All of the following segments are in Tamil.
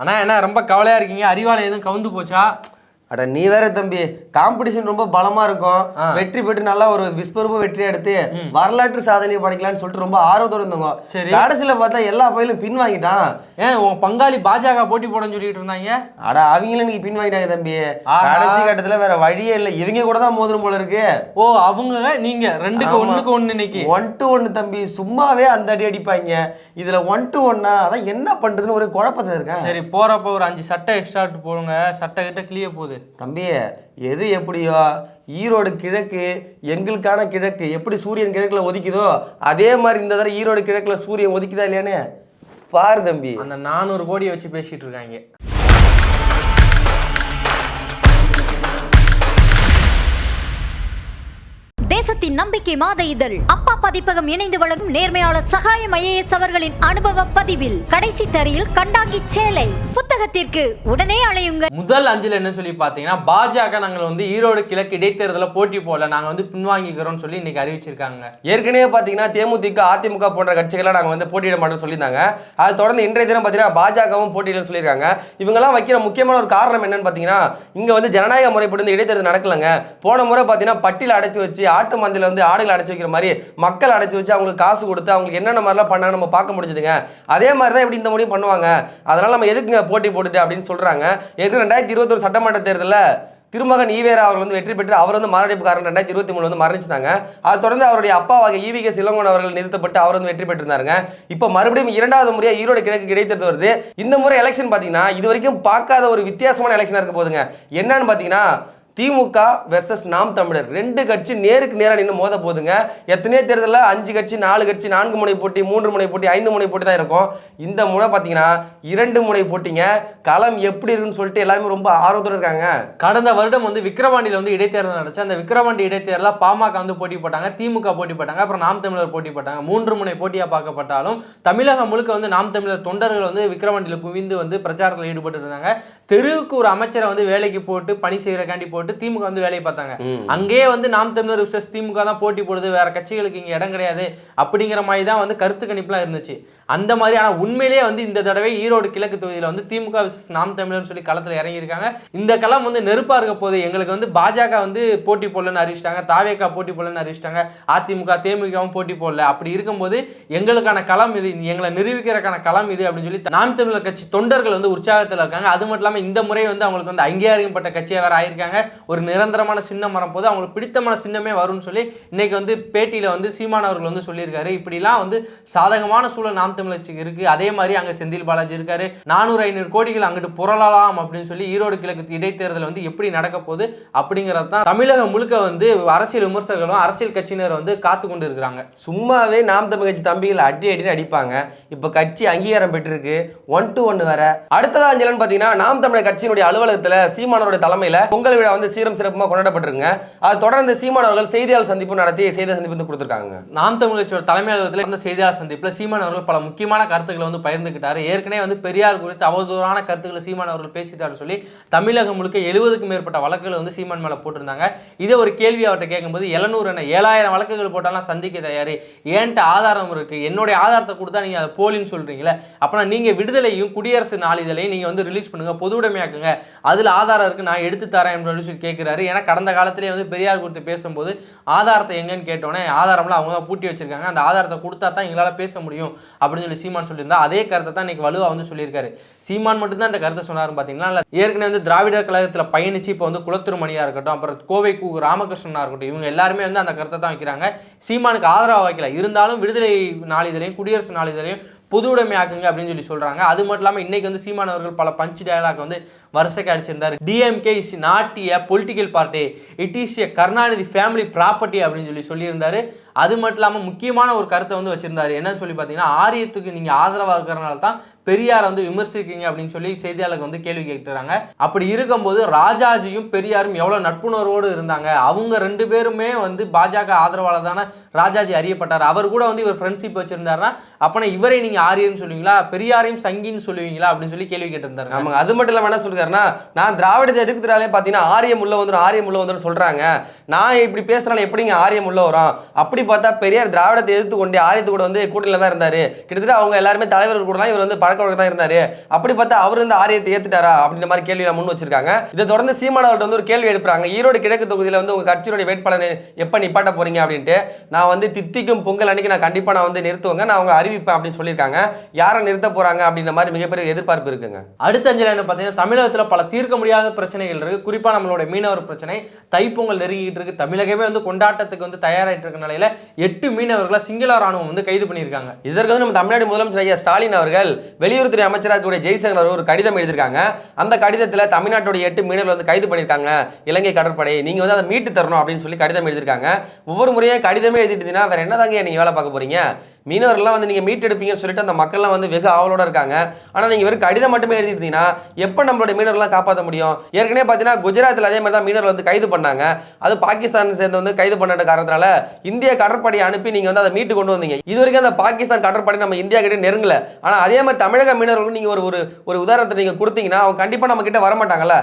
ஆனால் என்ன ரொம்ப கவலையாக இருக்கீங்க? அறிவாலை எதுவும் கவுந்து போச்சா? அட நீ வேற தம்பி காம்படிஷன் ரொம்ப பலமா இருக்கும். வெற்றி பெற்று நல்லா ஒரு விஸ்வரூப வெற்றி எடுத்து வரலாற்று சாதனை படைக்கலாம்னு சொல்லிட்டு ரொம்ப ஆர்வத்தோட இருந்தவங்க. சரி. கடைசியில பார்த்தா எல்லா பயிலும் பின் வாங்கிட்டான். ஏன் உங்க பங்காளி பாஜக போட்டி போடன்னு சொல்லிட்டு இருந்தாங்க? அட அவங்களும் நீ பின் வாங்கிட்டாங்க தம்பி. கடைசி கட்டத்துல வேற வழியே இல்லை. இவங்க கூட தான் மோதணும் போல இருக்கு. ஓ அவங்க நீங்க ரெண்டுக்கு. ஒண்ணுக்கு ஒண்ணு இன்னைக்கு? ஒன் டு ஒன்னு தம்பி சும்மாவே அந்த அடி அடிப்பாங்க. இதுல ஒன் டு ஒன்னா அதான் என்ன பண்றதுன்னு ஒரு குழப்பத்துல இருக்கேன். சரி போறப்ப ஒரு அஞ்சு சட்டை எக்ஸ்ட்ரா போடுங்க. சட்டை கிட்ட கிளிய போகுது. தம்பி எது எப்படியோ ஈரோடு கிழக்கு எங்களுக்கான கிழக்கு எப்படி சூரியன் கிழக்குல ஒதிக்குதோ அதே மாதிரி இந்த தடவை ஈரோடு கிழக்கில் சூரியன் ஒதிக்குதா இல்லையானே பாரு தம்பி. அந்த நானூறு கோடியை வச்சு பேசிகிட்டு இருக்காங்க. தேசத்தின் நம்பிக்கை மாத இதழ். அப்பா பதிப்பகம் இணைந்து வழங்கும் நேர்மையாளர் சகாயம் ஐஏஎஸ் அவர்களின் அனுபவ பதிவில். கடைசி தரையில் கண்டாங்கி சேலை. புத்தகத்திற்கு உடனே அழையுங்கள் முதல் அஞ்சுல என்ன சொல்லி பார்த்தீங்கன்னா பாஜக நாங்கள் வந்து ஈரோடு கிழக்கு இடைத்தேர்தலில் போட்டி போடல. நாங்க வந்து பின்வாங்கிக்கிறோம்னு சொல்லி இன்னைக்கு அறிவிச்சிருக்காங்க. ஏற்கனவே பார்த்தீங்கன்னா தேமுதிக அதிமுக போன்ற கட்சிகளை நாங்கள் வந்து போட்டியிட மாட்டோம்னு சொல்லியிருந்தாங்க. அது தொடர்ந்து இன்றைய தினம் பார்த்தீங்கன்னா பாஜகவும் போட்டியிடன்னு சொல்லியிருக்காங்க. இவங்கெல்லாம் வைக்கிற முக்கியமான ஒரு காரணம் என்னன்னு பார்த்தீங்கன்னா இங்கே வந்து ஜனநாயக முறைப்படி இடைத்தேர்தல் நடக்கலங்க. போன முறை பார்த்தீங்கன்னா பட்டியல் அடைச்சி வச்சு ஆட்டு மந்தையில் வந்து ஆடுகள் அடைச்சி வைக்கிற மாதிரி மக்கள் அடைச்சி வச்சு அவங்களுக்கு காசு கொடுத்து அவங்களுக்கு என்னென்ன மாதிரிலாம் பண்ணாங்க நம்ம பார்க்க முடிஞ்சுதுங்க. அதே மாதிரி தான் இப்படி இந்த முடியும் பண்ணுவாங்க. அதனால நம்ம எதுக்குங்க போட்டி போட்டுட்டு அப்படின்னு சொல்றாங்க. ஏற்கனவே ரெண்டாயிரத்தி இருபத்தொரு சட்டமன்ற தேர்தலில் திருமகன் ஈவேரா அவர் வந்து வெற்றி பெற்று அவர் வந்து மாரடைப்புக்காரன் ரெண்டாயிரத்தி இருபத்தி மூணு வந்து மரணிச்சிருந்தாங்க அதை தொடர்ந்து அவருடைய அப்பாவாக ஈவிகே சிலங்கோன் அவர்கள் நிறுத்தப்பட்டு அவர் வந்து வெற்றி பெற்றிருந்தாருங்க. இப்போ மறுபடியும் இரண்டாவது முறையாக ஈரோடு கிழக்கு கிடைத்தது வருது. இந்த முறை எலெக்ஷன் பார்த்தீங்கன்னா இது வரைக்கும் பார்க்காத ஒரு வித்தியாசமான எலெக்ஷனாக இருக்க போதுங்க என்னன்னு பார்த்தீங்கன்னா திமுக வெர்சஸ் நாம் தமிழர். ரெண்டு கட்சி நேருக்கு நேராக நின்று மோத போதுங்க. எத்தனையோ தேர்தலில் அஞ்சு கட்சி நாலு கட்சி நான்கு முனை போட்டி மூன்று முனை போட்டி ஐந்து முனை போட்டி தான் இருக்கும். இந்த முறை பார்த்தீங்கன்னா இரண்டு முனை போட்டிங்க. களம் எப்படி இருக்குன்னு சொல்லிட்டு எல்லாருமே ரொம்ப ஆர்வத்தோட இருக்காங்க. கடந்த வருடம் வந்து விக்ரவாண்டியில் வந்து இடைத்தேர்தல் நடந்துச்சு. அந்த விக்ரவாண்டி இடைத்தேர்தலில் பாமக வந்து போட்டி போட்டாங்க திமுக போட்டி போட்டாங்க அப்புறம் நாம் தமிழர் போட்டி போட்டாங்க. மூன்று முனை போட்டியாக பார்க்கப்பட்டாலும் தமிழகம் முழுக்க வந்து நாம் தமிழர் தொண்டர்கள் வந்து விக்ரவாண்டியில் குவிந்து வந்து பிரச்சாரத்தில் ஈடுபட்டு இருந்தாங்க. தெருவுக்கு ஒரு அமைச்சரை வந்து வேலைக்கு போட்டு பணி செய்கிறக்காண்டி போட்டு திமுக வந்து வேலையை பார்த்தாங்க. அங்கேயே வந்து நாம் தமிழர் விசஸ் திமுக தான் போட்டி போடுது. வேற கட்சிகளுக்கு இங்கே இடம் கிடையாது. அப்படிங்கிற மாதிரி தான் வந்து கருத்து கணிப்புலாம் இருந்துச்சு. அந்த மாதிரி ஆனால் உண்மையிலேயே வந்து இந்த தடவை ஈரோடு கிழக்கு தொகுதியில் வந்து திமுக விசஸ் நாம் தமிழர்னு சொல்லி களத்தில் இறங்கியிருக்காங்க. இந்த களம் வந்து நெருப்பாக இருக்க போது எங்களுக்கு வந்து பாஜக வந்து போட்டி போடலன்னு அறிவிச்சிட்டாங்க. தாவேக்கா போட்டி போடலன்னு அறிவிச்சிட்டாங்க. அதிமுக தேமுகவும் போட்டி போடல. அப்படி இருக்கும்போது எங்களுக்கான களம் இது. எங்களை நிரூபிக்கிறதுக்கான களம் இது அப்படின்னு சொல்லி நாம் தமிழர் கட்சி தொண்டர்கள் வந்து உற்சாகத்தில் இருக்காங்க. அது மட்டும் இல்லாமல் இந்த முறை வந்து அவங்களுக்கு வந்து அங்கீகரிக்கப்பட்ட கட்சியாக வேற ஆயிருக்காங்க. ஒரு நிரந்தரமான சின்னம் வரும்போது அவங்களுக்கு பிடித்தமான சின்னமே வரும்னு சொல்லி இன்னைக்கு வந்து பேட்டியில் வந்து சீமான் அவர்கள் வந்து சொல்லியிருக்காரு. இப்படிலாம் வந்து சாதகமான சூழல் நாம் தமிழச்சிக்கு இருக்குது இருக்கு. அதே மாதிரி அங்கே செந்தில் பாலாஜி இருக்கார். நானூறு ஐநூறு கோடிகள் அங்கிட்டு புரளலாம் அப்படின்னு சொல்லி ஈரோடு கிழக்கு இடைத்தேர்தல் வந்து எப்படி நடக்க போகுது அப்படிங்கிறது தான் தமிழகம் முழுக்க வந்து அரசியல் விமர்சகர்களும் அரசியல் கட்சியினர் வந்து காத்து கொண்டு இருக்கிறாங்க சும்மாவே நாம் தமிழ் கட்சி தம்பிகள் அடி அடின்னு அடிப்பாங்க. இப்போ கட்சி அங்கீகாரம் பெற்றிருக்கு. ஒன் டு ஒன் வேற. அடுத்ததா அஞ்சலன் பார்த்தீங்கன்னா நாம் தமிழர் கட்சியினுடைய அலுவலகத்தில் சீமானவருடைய தலைமையில் பொங்கல் விழா வந்து சீரம் சிறப்புமாக கொண்டாடப்பட்டிருங்க அது தொடர்ந்து சீமான் அவர்கள் செய்தியாளர் சந்திப்பு நடத்தி செய்தி சந்திப்பு வந்து கொடுத்துருக்காங்க நாம் தமிழ் கட்சியோட தலைமை அலுவலகத்தில் இருந்த செய்தியாளர் சந்திப்பில் சீமான் அவர்கள் பல முக்கியமான கருத்துக்களை வந்து பகிர்ந்துக்கிட்டாரு. ஏற்கனவே வந்து பெரியார் குறித்து அவதூறான கருத்துக்களை சீமான் அவர்கள் பேசிட்டாரு சொல்லி தமிழகம் முழுக்க எழுபதுக்கும் மேற்பட்ட வழக்குகளை வந்து சீமான் மேலே போட்டிருந்தாங்க. இதை ஒரு கேள்வி அவர்கிட்ட கேட்கும்போது எழுநூறு என்ன? ஏழாயிரம் வழக்குகள் போட்டாலும் சந்திக்க தயார். ஏன்ட்டு ஆதாரம் இருக்குது என்னுடைய ஆதாரத்தை கொடுத்தா நீங்கள் அதை போலின்னு சொல்கிறீங்களே அப்போனா நீங்கள் விடுதலையும் குடியரசு நாளிதழையும் நீங்கள் வந்து ரிலீஸ் பண்ணுங்கள் பொது உடைமையாக்குங்க. அதில் ஆதாரம் இருக்குது நான் எடுத்து தரேன் அப்படின்னு சொல்லி கேட்குறாரு ஏன்னா கடந்த காலத்திலே வந்து பெரியார் குறித்து பேசும்போது ஆதாரத்தை எங்கன்னு கேட்டோன்னே ஆதாரம்லாம் அவங்க தான் பூட்டி வச்சிருக்காங்க. அந்த ஆதாரத்தை கொடுத்தா தான் எங்களால் பேச முடியும் அப்படின்னு சொல்லி சீமான் சொல்லியிருந்தா. அதே கருத்தை தான் இன்னைக்கு வலுவாக வந்து சொல்லியிருக்காரு. சீமான் மட்டும்தான் அந்த கருத்தை சொன்னார்னு பார்த்தீங்கன்னா இல்லை ஏற்கனவே வந்து திராவிடர் கழகத்தில் பயணிச்சு இப்போ வந்து குளத்திருமணியாக இருக்கட்டும் அப்புறம் கோவை கு ராமகிருஷ்ணனாக இருக்கட்டும் இவங்க எல்லாருமே வந்து அந்த கருத்தை தான் வைக்கிறாங்க. சீமானுக்கு ஆதரவாக வைக்கல. இருந்தாலும் விடுதலை நாளிதழையும் குடியரசு நாளிதழையும் பொது உடைமையாக்குங்க அப்படின்னு சொல்லி சொல்றாங்க. அது மட்டும் இல்லாமல் இன்னைக்கு வந்து சீமான் அவர்கள் பல பஞ்ச் டயலாக் வந்து வரிசைக்கு அடிச்சிருந்தார். DMK is not a political party it is a Karunanidhi family property அப்படின்னு சொல்லி சொல்லியிருந்தாரு. அது மட்டும் இல்லாமல் முக்கியமான ஒரு கருத்தை வந்து வச்சிருந்தாரு. என்னன்னு சொல்லி பார்த்தீங்கன்னா ஆரியத்துக்கு நீங்கள் ஆதரவாக இருக்கிறனால தான் பெரியார் வந்து விமர்சிக்கீங்க அப்படின்னு சொல்லி செய்தியாளருக்கு வந்து கேள்வி கேட்டுறாங்க. அப்படி இருக்கும்போது ராஜாஜியும் பெரியாரும் எவ்வளோ நட்புணர்வோடு இருந்தாங்க. அவங்க ரெண்டு பேருமே வந்து பாஜக ஆதரவாளர் தானே ராஜாஜி அறியப்பட்டார். அவர் கூட வந்து இவர் ஃப்ரெண்ட்ஷிப் வச்சிருந்தாருன்னா அப்பனா இவரை நீங்கள் ஆரியன்னு சொல்லுவீங்களா? பெரியாரையும் சங்கின்னு சொல்லுவீங்களா? அப்படின்னு சொல்லி கேள்வி கேட்டிருந்தாரு ஆமாங்க. அது மட்டும் இல்லாமல் என்ன சொல்லிருக்காருன்னா நான் திராவிடத்தை எதிர்க்கிறாலே பார்த்தீங்கன்னா ஆரியம் உள்ள வந்துடும் ஆரியம் உள்ள வந்துடும் சொல்றாங்க. நான் இப்படி பேசுறனால எப்படிங்க ஆரியம் உள்ள வரும்? அப்படி பார்த்தா பெரியார் திராவிடத்தை எதிர்த்து கொண்டு ஆரியத்து கூட வந்து கூட்டணியில் தான் இருந்தாரு. கிட்டத்தட்ட அவங்க எல்லாருமே தலைவர்கள் கூட இவர் வந்து பழக்க வழக்கம் தான் இருந்தாரு. அப்படி பார்த்தா அவர் வந்து ஆரியத்தை ஏத்துட்டாரா அப்படின்ற மாதிரி கேள்வி முன் வச்சிருக்காங்க. இதை தொடர்ந்து சீமான் அவர்கிட்ட வந்து ஒரு கேள்வி எழுப்புறாங்க. ஈரோடு கிழக்கு தொகுதியில் வந்து உங்க கட்சியினுடைய வேட்பாளர் எப்ப நிப்பாட்ட போறீங்க அப்படின்ட்டு. நான் வந்து தித்திக்கும் பொங்கல் அன்னைக்கு நான் கண்டிப்பா நான் வந்து நிறுத்துவேங்க. நான் அவங்க அறிவிப்பேன் அப்படின்னு சொல்லியிருக்காங்க. யாரை நிறுத்த போறாங்க அப்படின்ற மாதிரி மிகப்பெரிய எதிர்பார்ப்பு இருக்குங்க. அடுத்த அஞ்சல் என்ன பார்த்தீங்கன்னா தமிழகத்தில் பல தீர்க்க முடியாத பிரச்சனைகள் இருக்கு. குறிப்பாக நம்மளோட மீனவர் பிரச்சனை தைப்பொங்கல் நெருங்கிட்டு இருக்கு. தமிழகமே வந்து கொண்டாட்டத்துக்கு வந்து தயாராகிட்டு இருக்க நிலையில எட்டு மீனவர்களை சிங்கள ராணுவம் வந்து கைது பண்ணியிருக்காங்க. இதற்கு வந்து நம்ம தமிழ்நாடு முதலமைச்சர் ஐயா ஸ்டாலின் அவர்கள் வெளியுறவுத்துறை அமைச்சராக இருக்கக்கூடிய ஜெய்சங்கர் அவர் ஒரு கடிதம் எழுதியிருக்காங்க. அந்த கடிதத்தில் தமிழ்நாட்டுடைய எட்டு மீனவர்கள் வந்து கைது பண்ணியிருக்காங்க. இலங்கை கடற்படை நீங்க வந்து அதை மீட்டு தரணும் அப்படின்னு சொல்லி கடிதம் எழுதியிருக்காங்க. ஒவ்வொரு முறையும் கடிதமே எழுதிட்டீங்கன்னா வேற என்னதாங்க நீங்க வேலை பார்க்க போறீங்க? மீனவர்கள்லாம் வந்து நீங்கள் மீட் எடுப்பீங்கன்னு சொல்லிட்டு அந்த மக்கள்லாம் வந்து வெகு ஆவலோட இருக்காங்க. ஆனால் நீங்கள் வெறும் கடிதம் மட்டுமே எழுதிட்டீங்கன்னா எப்போ நம்மளுடைய மீனவர்கள்லாம் காப்பாற்ற முடியும்? ஏற்கனவே பார்த்தீங்கன்னா குஜராத்தில் அதே மாதிரி தான் மீனவர்கள் வந்து கைது பண்ணாங்க. அது பாகிஸ்தான் சேர்ந்து வந்து கைது பண்ண காரணத்தினால இந்திய கடற்படையை அனுப்பி நீங்கள் வந்து அதை மீட்டு கொண்டு வந்தீங்க. இது வரைக்கும் அந்த பாகிஸ்தான் கடற்படை நம்ம இந்தியா கிட்டே நெருங்கல. ஆனால் அதே மாதிரி தமிழக மீனவர்களுக்கு நீங்கள் ஒரு ஒரு ஒரு உதாரணத்தை நீங்கள் கொடுத்தீங்கன்னா அவங்க கண்டிப்பாக நம்ம கிட்ட வர மாட்டாங்கல்ல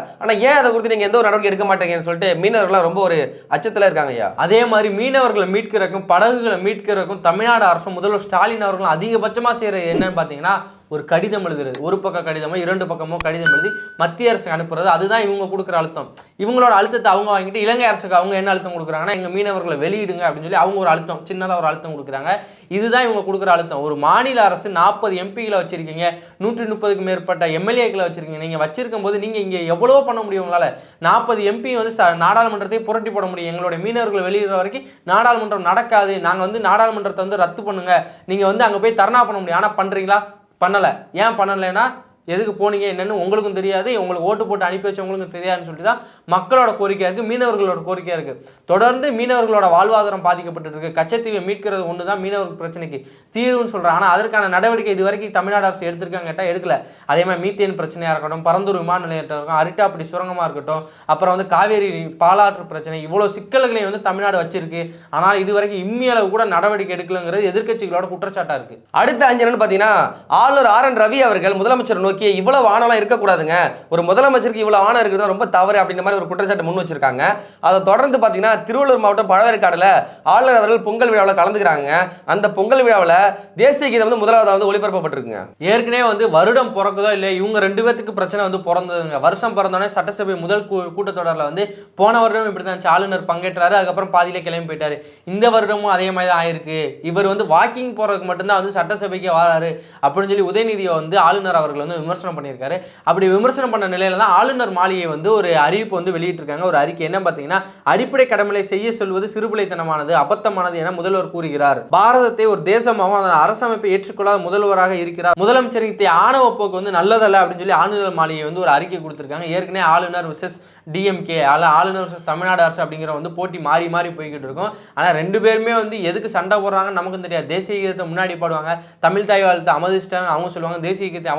ஏன் அதை குறித்து நீங்கள் எந்த ஒரு நடவடிக்கை எடுக்க மாட்டீங்கன்னு சொல்லிட்டு மீனவர்கள்லாம் ரொம்ப ஒரு அச்சத்தில் இருக்காங்க ஐயா அதே மாதிரி மீனவர்களை மீட்கிறக்கும் படகுகளை மீட்கிறதுக்கும் தமிழ்நாடு அரசு முதல் முதல்வர் ஸ்டாலின் அவர்களும் அதிகபட்சமாக செய்கிற என்னன்னு பார்த்தீங்கன்னா ஒரு கடிதம் எழுதுறது. ஒரு பக்கம் கடிதமோ இரண்டு பக்கமோ கடிதம் எழுதி மத்திய அரசுக்கு அனுப்புறது. அதுதான் இவங்க கொடுக்குற அழுத்தம். இவங்களோட அழுத்தத்தை அவங்க வாங்கிட்டு இலங்கை அரசுக்கு அவங்க என்ன அழுத்தம் கொடுக்குறாங்கன்னா எங்கள் மீனவர்களை வெளியிடுங்க அப்படின்னு சொல்லி அவங்க ஒரு அழுத்தம் சின்னதாக ஒரு அழுத்தம் கொடுக்குறாங்க. இதுதான் இவங்க கொடுக்குற அழுத்தம். ஒரு மாநில அரசு நாற்பது எம்பிகளை வச்சிருக்கீங்க நூற்றி முப்பதுக்கு மேற்பட்ட எம்எல்ஏக்களை வச்சிருக்கீங்க. நீங்கள் வச்சிருக்கும் போது நீங்கள் இங்கே எவ்வளவோ பண்ண முடியும் உங்களால். நாற்பது எம்பி வந்து ச நாடாளுமன்றத்தை புரட்டி போட முடியும். எங்களுடைய மீனவர்களை வெளியிடுற வரைக்கும் நாடாளுமன்றம் நடக்காது. நாங்கள் வந்து நாடாளுமன்றத்தை வந்து ரத்து பண்ணுங்க. நீங்கள் வந்து அங்கே போய் தர்ணா பண்ண முடியும். ஆனால் பண்ணுறீங்களா பண்ணலை. ஏன் பண்ணலைன்னா எதுக்கு போனீங்க என்னென்னு உங்களுக்கும் தெரியாது. உங்களுக்கு ஓட்டு போட்டு அனுப்பி வச்சவங்களுக்கும் தெரியாதுன்னு சொல்லிட்டு தான் மக்களோட கோரிக்கையாக இருக்குது மீனவர்களோட கோரிக்கையாக இருக்குது தொடர்ந்து மீனவர்களோட வாழ்வாதாரம் பாதிக்கப்பட்டு இருக்கு. கச்சத்தீவை மீட்கிறது ஒன்று தான் மீனவர்கள் பிரச்சனைக்கு தீர்வுன்னு சொல்கிறாங்க ஆனால் அதற்கான நடவடிக்கை இது வரைக்கும் தமிழ்நாடு அரசு எடுத்திருக்காங்க கேட்டால் எடுக்கல. அதே மாதிரி மீத்தேன் பிரச்சனையாக இருக்கட்டும் பரந்தூர் விமான நிலையத்தில் இருக்கும் அரிட்டாப்படி சுரங்கமாக இருக்கட்டும் அப்புறம் வந்து காவேரி பாலாற்று பிரச்சனை இவ்வளோ சிக்கல்களையும் வந்து தமிழ்நாடு வச்சிருக்கு. ஆனால் இது வரைக்கும் கூட நடவடிக்கை எடுக்கலங்கிறது எதிர்க்கட்சிகளோட குற்றச்சாட்டாக இருக்குது அடுத்த அஞ்சலன்னு பார்த்தீங்கன்னா ஆளுநர் ஆர் என் ரவி அவர்கள் முதலமைச்சர் நோக்கி இவ்வளவு ஆணவம் இருக்கக்கூடாதுங்க. ஒரு முதலமைச்சருக்கு இவ்வளவு ஆணம் இருக்கிறது ரொம்ப தவறு அப்படின்ற மாதிரி ஒரு குற்றச்சாட்டு முன் வச்சிருக்காங்க. அதை தொடர்ந்து பார்த்தீங்கன்னா திருவள்ளூர் மாவட்டம் பழவேற்காடுல ஆளுநர் அவர்கள் பொங்கல் விழாவில் கலந்துக்கிறாங்க. அந்த பொங்கல் விழாவில் தேசிய கீதம் வந்து முதலாவதாக வந்து ஒளிபரப்பப்பட்டிருக்குங்க. ஏற்கனவே வந்து வருடம் பிறக்குதோ இல்லை இவங்க ரெண்டு பேத்துக்கு பிரச்சனை வந்து பிறந்ததுங்க. வருஷம் பிறந்தோடனே சட்டசபை முதல் கூ கூட்டத்தொடரில் வந்து போன வருடம் இப்படி தான் ஆளுநர் பங்கேற்றாரு அதுக்கப்புறம் பாதியில கிளம்பி போயிட்டாரு. இந்த வருடமும் அதே மாதிரி தான் ஆயிருக்கு. இவர் வந்து வாக்கிங் போறதுக்கு மட்டும்தான் வந்து சட்டசபைக்கு வராரு அப்படின்னு சொல்லி உதயநிதியை வந்து ஆளுநர் அவர்கள் வந்து விமர்சனம் பண்ணியிருக்காரு. அப்படி விமர்சனம் பண்ண நிலையில தான் ஆளுநர் மாளிகை வந்து ஒரு அறிவிப்பு வந்து வெளியிட்டிருக்காங்க. ஒரு அறிக்கை என்ன பார்த்தீங்கன்னா அடிப்படை கடமைகளை செய்ய சொல்வது சிறுபிள்ளைத்தனமானது அபத்தமானது என முதல்வர் கூறுகிறார். பாரதத்தை ஒரு தேசமாகவும் அதன் அரசமைப்பை ஏற்றுக்கொள்ளாத முதல்வராக இருக்கிறார். முதலமைச்சரின் ஆணவ போக்கு வந்து நல்லதல்ல அப்படின்னு சொல்லி ஆளுநர் மாளிகை வந்து ஒரு அறிக்கை கொடுத்திருக்காங்க. ஏற்கனவே ஆளுநர் விசஸ் டிஎம்கே அல்ல ஆளுநர் தமிழ்நாடு அரசு அப்படிங்கிற வந்து போட்டி மாறி மாறி போய்கிட்டு இருக்கும். ஆனால் ரெண்டு பேருமே வந்து எதுக்கு சண்டை போடுறாங்கன்னு நமக்கும் தெரியாது. தேசிய கீதத்தை முன்னாடி பாடுவாங்க. தமிழ் தாய் வாழ்த்து அமதிச்சிட்டாங்க அவங்க சொல்லுவாங்க. தேசிய கீதத்தை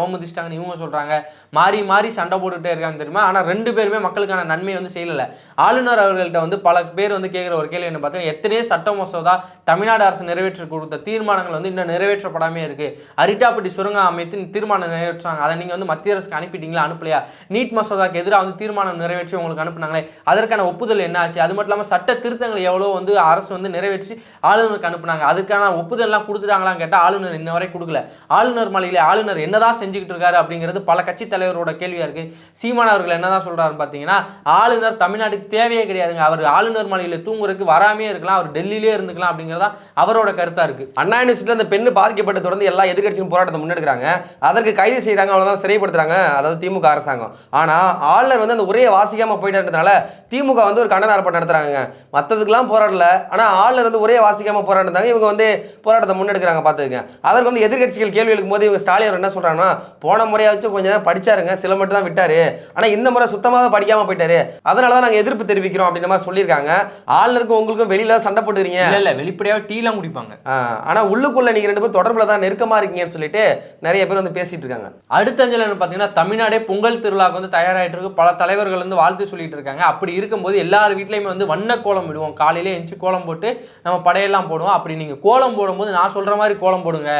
சொல்கிறாங்கன்னு இவங்க சொல்கிறாங்க மாறி மாறி சண்டை போட்டுகிட்டே இருக்காங்க தெரியுமா? ஆனால் ரெண்டு பேருமே மக்களுக்கான நன்மை வந்து செய்யலை ஆளுநர் அவர்கள்ட்ட வந்து பல பேர் வந்து கேட்குற ஒரு கேள்வி என்ன பார்த்தீங்கன்னா எத்தனையோ சட்ட மசோதா தமிழ்நாடு அரசு நிறைவேற்றி கொடுத்த தீர்மானங்கள் வந்து இன்னும் நிறைவேற்றப்படாமே இருக்குது அரிட்டாப்பட்டி சுரங்கம் அமைத்து தீர்மானம் நிறைவேற்றுறாங்க அதை நீங்கள் வந்து மத்திய அரசுக்கு அனுப்பிட்டீங்களா? அனுப்பலையா? நீட் மசோதாக்கு எதிராக வந்து தீர்மானம் நிறைவேற்றி உங்களுக்கு அனுப்புனாங்களே? அதற்கான ஒப்புதல் என்ன ஆச்சு அது மட்டும் இல்லாமல் சட்ட திருத்தங்கள் எவ்வளோ வந்து அரசு வந்து நிறைவேற்றி ஆளுநருக்கு அனுப்புனாங்க? அதுக்கான ஒப்புதல்லாம் கொடுத்துட்டாங்களான்னு கேட்டால் ஆளுநர் இன்ன வரை கொடுக்கல. ஆளுநர் மலையில் ஆளுநர் என்னதான் செஞ்சுக்கிட்டு இருக்காரு அப்படிங்கிறது பல கட்சி தலைவரோட கேள்வியாக இருக்குது சீமான் அவர்கள் என்னதான் சொல்கிறாருன்னு பார்த்தீங்கன்னா ஆளுநர் தமிழ்நாட்டுக்கு தேவையே கிடையாதுங்க. அவர் ஆளுநர் மாளிகையில் தூங்குறதுக்கு வராமே இருக்கலாம் அவர் டெல்லியிலே இருந்துக்கலாம் அப்படிங்கிறதா அவரோட கருத்தாக இருக்குது அண்ணா யூனிவர்சிட்டியில் அந்த பெண்ணு பாதிக்கப்பட்ட தொடர்ந்து எல்லா எதிர்க்கட்சியும் போராட்டத்தை முன்னெடுக்கிறாங்க. அதற்கு கைது செய்கிறாங்க அவ்வளோதான் சிறைப்படுத்துறாங்க அதாவது திமுக அரசாங்கம். ஆனால் ஆளுநர் வந்து அந்த உரையை வாசிக்காமல் போயிட்டதுனால திமுக வந்து ஒரு கண்டன ஆர்ப்பாட்டம் நடத்துகிறாங்க மற்றதுக்கெல்லாம் போராடல ஆனால் ஆளுநர் வந்து உரையை வாசிக்காமல் போராடுறாங்க இவங்க வந்து போராட்டத்தை முன்னெடுக்கிறாங்க பார்த்துக்கங்க. அதற்கு வந்து எதிர்க்கட்சிகள் கேள்வி எழுக்கும் போது இவங்க ஸ்டாலின் என்ன சொல்கிறாங்கன்னா போன முறையை வச்சு கொஞ்ச நேரம் படிச்சாருங்க. சில மட்டும் தான் விட்டாரு. ஆனால் இந்த முறை சுத்தமாக படிக்காம போயிட்டாரு. அதனால தான் நாங்கள் எதிர்ப்பு தெரிவிக்கிறோம் அப்படின்ற மாதிரி சொல்லியிருக்காங்க. ஆளுநருக்கும் உங்களுக்கும் வெளியில தான் சண்டை போட்டுறீங்க இல்ல இல்ல. வெளிப்படையாக டீலாம் குடிப்பாங்க. ஆஹ் ஆனா உள்ளுக்குள்ள நீங்க ரெண்டு பேரும் தொடர்புல தான் நெருக்கமா இருக்கீங்கன்னு சொல்லிட்டு நிறைய பேர் வந்து பேசிட்டு இருக்காங்க. அடுத்த அஞ்சல் பார்த்தீங்கன்னா தமிழ்நாடே பொங்கல் திருவிழாவுக்கு வந்து தயாராகிட்டு இருக்கு. பல தலைவர்கள் வந்து வாழ்த்து சொல்லிட்டு இருக்காங்க. அப்படி இருக்கும்போது எல்லார் வீட்லையுமே வந்து வண்ண கோலம் விடுவோம். காலையில எஞ்சி கோலம் போட்டு நம்ம படையெல்லாம் போடுவோம். அப்படி நீங்க கோலம் போடும்போது நான் சொல்ற மாதிரி கோலம் போடுங்க.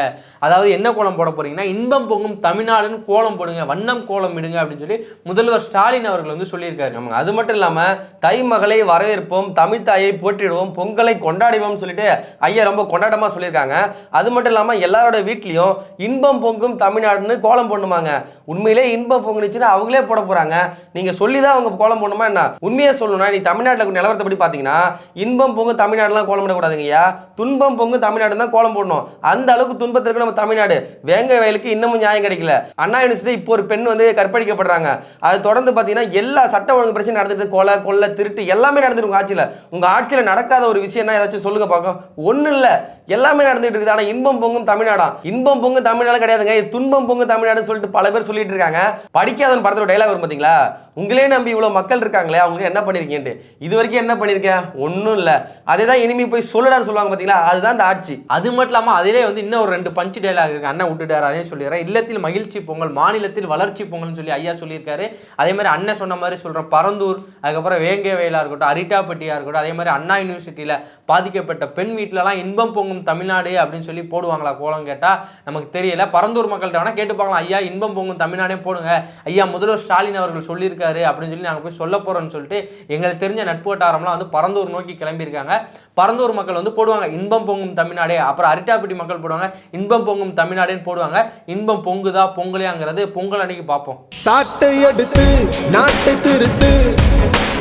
அதாவது என்ன கோலம் போட போறீங்கன்னா இன்பம் பொங்கும் தமிழ்நாடுன்னு கோலம் போடுங்க வண்ணம் கோலம் இடுங்க அப்படின்னு சொல்லி முதல்வர் ஸ்டாலின் அவர்கள் வந்து சொல்லியிருக்காரு. ஆமாங்க. அது மட்டும் இல்லாம தை மகளை வரவேற்போம் தமிழ் தாயை போற்றிடுவோம் பொங்கலை கொண்டாடுவோம் சொல்லிட்டு ஐயா ரொம்ப கொண்டாட்டமாக சொல்லியிருக்காங்க. அது மட்டும் இல்லாமல் எல்லாரோட வீட்லேயும் இன்பம் பொங்கும் தமிழ்நாடுன்னு கோலம் போடணுமாங்க. உண்மையிலே இன்பம் பொங்குனுச்சுன்னா அவங்களே போட போறாங்க. நீங்க சொல்லி தான் அவங்க கோலம் போடணுமா என்ன? உண்மையை சொல்லணும்னா நீ தமிழ்நாட்டில் நிலவரத்தை படி பார்த்தீங்கன்னா இன்பம் பொங்கு தமிழ்நாடுலாம் கோலம் போடக்கூடாதுங்க ஐயா. துன்பம் பொங்கு தமிழ்நாடு தான் கோலம் போடணும். அந்த அளவுக்கு துன்பத்திற்கு நம்ம தமிழ்நாடு. வேங்க வயலுக்கு இன்னமும் நியாயம் கிடைக்கல. அண்ணா யூனிவர்சிட்டி இப்போ ஒரு பெண் வந்து கற்பழிக்கப்படுறாங்க. அது தொடர்ந்து பார்த்தீங்கன்னா எல்லா சட்ட ஒழுங்கு பிரச்சனை நடந்துட்டு கொலை கொள்ளை திருட்டு எல்லாமே நடந்துட்டு உங்கள் ஆட்சியில். உங்கள் ஆட்சியில் நடக்காத ஒரு விஷயம்னா ஏதாச்சும் சொல்லுங்க பார்க்கும் ஒன்றும் இல்லை. எல்லாமே நடந்துட்டு இருக்குது. ஆனால் இன்பம் பொங்கும் தமிழ்நாடா? இன்பம் பொங்கும் தமிழ்நாடு கிடையாதுங்க. இது துன்பம் பொங்கும் தமிழ்நாடுன்னு சொல்லிட்டு பல பேர் சொல்லிட்டு இருக்காங்க. படிக்காதவன் படத்தோட டைலாக் வரும் பார்த்தீங்களா உங்களே நம்பி இவ்வளோ மக்கள் இருக்காங்களே அவங்க என்ன பண்ணியிருக்கேன்ட்டு இது வரைக்கும் என்ன பண்ணியிருக்கேன் ஒன்றும் இல்லை. அதே தான் இனிமே போய் சொல்லலான்னு சொல்லுவாங்க பார்த்தீங்களா அதுதான் இந்த ஆட்சி. அது மட்டும் இல்லாமல் அதிலே வந்து இன்னும் ஒரு ரெண்டு பஞ்சு டைலாக் இருக்கு. அண்ணன் விட்டுட்டார் அதையும் சொல்லிடுறேன். இல்லத்தில் மகிழ்ச்சி பொங்கல் மாநிலத்தில் வளர்ச்சி பொங்கல்னு சொல்லி ஐயா சொல்லியிருக்காரு. அதே மாதிரி அண்ணன் சொன்ன மாதிரி சொல்கிறேன் பரந்தூர் அதுக்கப்புறம் வேங்கை வயலாக இருக்கட்டும் அரிட்டாப்பட்டியாக இருக்கட்டும் அதே மாதிரி அண்ணா யூனிவர்சிட்டியில் பாதிக்கப்பட்ட பெண் வீட்டிலலாம் இன்பம் பொங்கும் தமிழ்நாடு அப்படின்னு சொல்லி போடுவாங்களா கோலம் கேட்டால் நமக்கு தெரியல. பரந்தூர் மக்கள்கிட்ட வேணால் கேட்டு பார்க்கலாம். ஐயா இன்பம் பொங்கும் தமிழ்நாடே போடுங்க. ஐயா முதல்வர் ஸ்டாலின் அவர்கள் சொல்லியிருக்காரு அப்படின்னு சொல்லி நாங்கள் போய் சொல்ல போகிறோம்னு சொல்லிட்டு எங்களுக்கு தெரிஞ்ச நட்பு வட்டாரம்லாம் வந்து பரந்தூர் நோக்கி கிளம்பியிருக்காங்க. பரந்தூர் மக்கள் வந்து போடுவாங்க இன்பம் பொங்கும் தமிழ்நாடே. அப்புறம் அரிட்டாப்பட்டி மக்கள் போடுவாங்க இன்பம் பொங்கும் தமிழ்நாடேன்னு போடுவாங்க. இன்பம் பொங்குதா பொங்கல் இல்லையாங்கிறது பொங்கல் அன்னைக்கு பார்ப்போம். சாட்டை எடுத்து நாட்டை திருத்து